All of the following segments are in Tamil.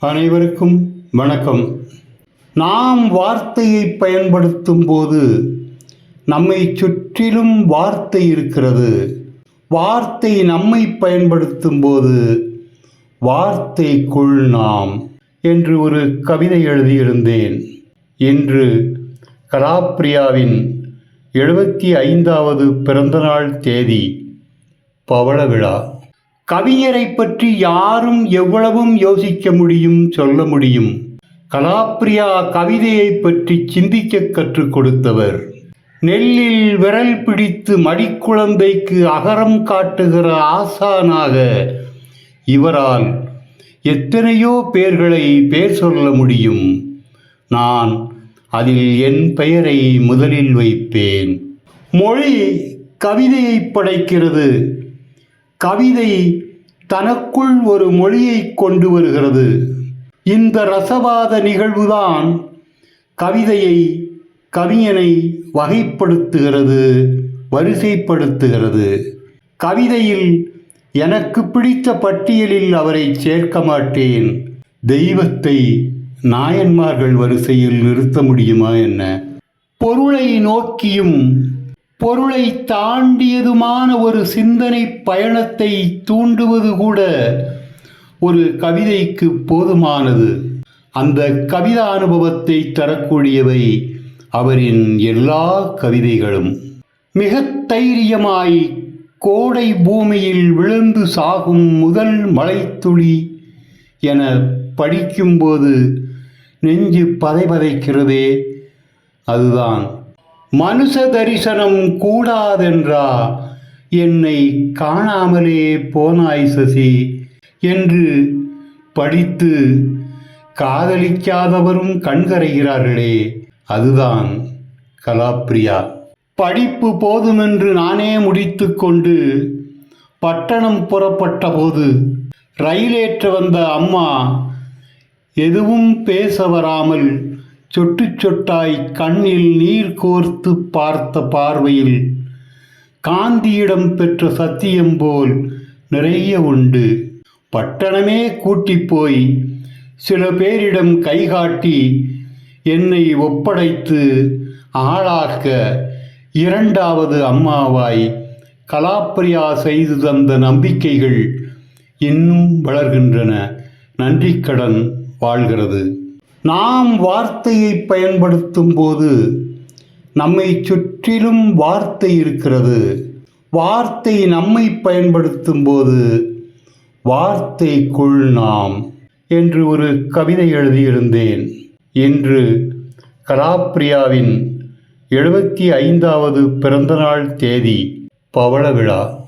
அனைவருக்கும் வணக்கம். நாம் வார்த்தையை பயன்படுத்தும் போது நம்மை சுற்றிலும் வார்த்தை இருக்கிறது. வார்த்தை நம்மை பயன்படுத்தும் போது வார்த்தைக்குள் நாம் என்று ஒரு கவிதை எழுதியிருந்தேன். இன்று கலாப்ரியாவின் எழுபத்தி ஐந்தாவது பிறந்தநாள் தேதி பவள விழா. கவியரை பற்றி யாரும் எவ்வளவும் யோசிக்க முடியும் சொல்ல முடியும். கலாப்ரியா கவிதையை பற்றி சிந்திக்க கற்றுக் கொடுத்தவர். நெல்லில் விரல் பிடித்து மடிக்குழந்தைக்கு அகரம் காட்டுகிற ஆசானாக இவரால் எத்தனையோ பெயர்களை பேர் சொல்ல முடியும். நான் அதில் என் பெயரை முதலில் வைப்பேன். மொழி கவிதையை படைக்கிறது. கவிதை தனக்குள் ஒரு மொழியை கொண்டு வருகிறது. இந்த ரசவாத நிகழ்வுதான் கவிதையை கவிஞனை வகைப்படுத்துகிறது வரிசைப்படுத்துகிறது. கவிதையில் எனக்கு பிடித்த பட்டியலில் அவரை சேர்க்க மாட்டேன். தெய்வத்தை நாயன்மார்கள் வரிசையில் நிறுத்த முடியுமா என்ன? பொருளை நோக்கியும் பொருளை தாண்டியதுமான ஒரு சிந்தனை பயணத்தை தூண்டுவது கூட ஒரு கவிதைக்கு போதுமானது. அந்த கவிதா அனுபவத்தை தரக்கூடியவை அவரின் எல்லா கவிதைகளும். மிக தைரியமாய் கோடை பூமியில் விழுந்து சாகும் முதல் மழைத்துளி என படிக்கும்போது நெஞ்சு பதைபதைக்கிறதே அதுதான். மனுஷ தரிசனம் கூடாதென்றா? என்னை காணாமலே போனாய் சசி என்று படித்து காதலிக்காதவரும் கண்கரைகிறார்களே. அதுதான் கலாப்ரியா. படிப்பு போதுமென்று நானே முடித்துக்கொண்டு பட்டணம் புறப்பட்ட போது ரயிலேற்ற வந்த அம்மா எதுவும் பேச வராமல் சொட்டு சொட்டாய் கண்ணில் நீர் கோர்த்து பார்த்த பார்வையில் காந்தியிடம் பெற்ற சத்தியம் போல் நிறைய உண்டு. பட்டணமே கூட்டி போய் சில பேரிடம் கைகாட்டி என்னை ஒப்படைத்து ஆளாக்க இரண்டாவது அம்மாவாய் கலாப்பிரியா செய்து தந்த நம்பிக்கைகள் இன்னும் வளர்கின்றன. நன்றிக்கடன் வாழ்கிறது. நாம் வார்த்தையை பயன்படுத்தும் போது நம்மை சுற்றிலும் வார்த்தை இருக்கிறது. வார்த்தை நம்மை பயன்படுத்தும் போது வார்த்தைக்குள் நாம் என்று ஒரு கவிதை எழுதியிருந்தேன். இன்று கலாப்ரியாவின் எழுபத்தி ஐந்தாவது பிறந்தநாள் தேதி பவள விழா.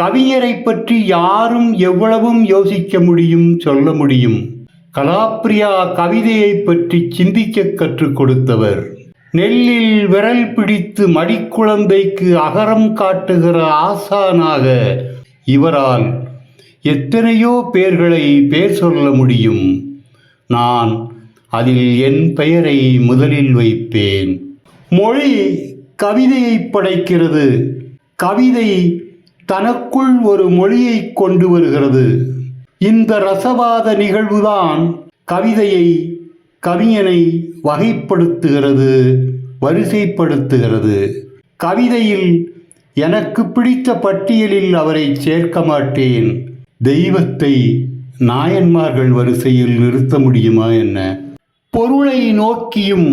கவிஞரை பற்றி யாரும் எவ்வளவும் யோசிக்க முடியும் சொல்ல முடியும். கலாப்ரியா கவிதையை பற்றி சிந்திக்க கற்றுக் கொடுத்தவர். நெல்லில் விரல் பிடித்து மடிக்குழந்தைக்கு அகரம் காட்டுகிற ஆசானாக இவரால் எத்தனையோ பெயர்களை பேர் சொல்ல முடியும். நான் அதில் என் பெயரை முதலில் வைப்பேன். மொழி கவிதையை படைக்கிறது. கவிதை தனக்குள் ஒரு மொழியை கொண்டு வருகிறது. இந்த ரசவாத நிகழ்வுதான் கவிதையை கவிஞனை வகைப்படுத்துகிறது வரிசைப்படுத்துகிறது. கவிதையில் எனக்கு பிடித்த பட்டியலில் அவரை சேர்க்க மாட்டேன். தெய்வத்தை நாயன்மார்கள் வரிசையில் நிறுத்த முடியுமா என்ன? பொருளை நோக்கியும்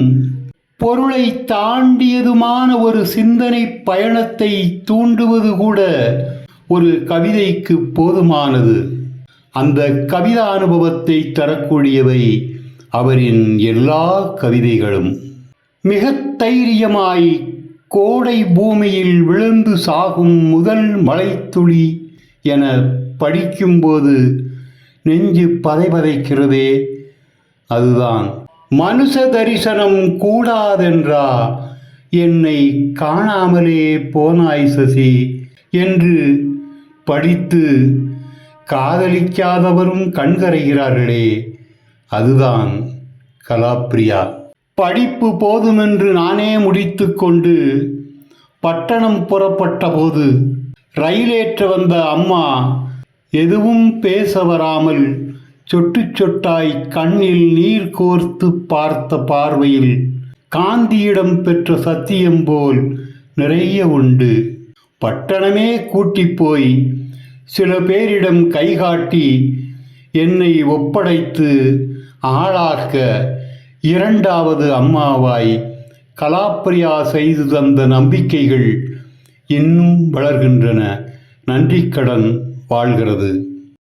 பொருளை தாண்டியதுமான ஒரு சிந்தனை பயணத்தை தூண்டுவது கூட ஒரு கவிதைக்கு போதுமானது. அந்த கவிதா அனுபவத்தை தரக்கூடியவை அவரின் எல்லா கவிதைகளும். மிக தைரியமாய் கோடை பூமியில் விழுந்து சாகும் முதல் மலைத்துளி என படிக்கும்போது நெஞ்சு பதைபதைக்கிறதே அதுதான். மனுஷ தரிசனம் கூடாதென்றா? என்னை காணாமலே போனாய் சசி என்று படித்து காதலிக்காதவரும் கண்கரைகிறார்களே அதுதான் கலாப்ரியா. படிப்பு போதுமென்று நானே முடித்துக்கொண்டு பட்டணம் புறப்பட்ட போது ரயிலேற்ற வந்த அம்மா எதுவும் பேச வராமல் சொட்டு சொட்டாய் கண்ணில் நீர் கோர்த்து பார்த்த பார்வையில் காந்தியிடம் பெற்ற சத்தியம் போல் நிறைய உண்டு. பட்டணமே கூட்டிப் போய் சில பேரிடம் கைகாட்டி என்னை ஒப்படைத்து ஆளாக்க இரண்டாவது அம்மாவாய் கலாப்பிரியா செய்து தந்த நம்பிக்கைகள் இன்னும் வளர்கின்றன. நன்றிக்கடன் வாழ்கிறது.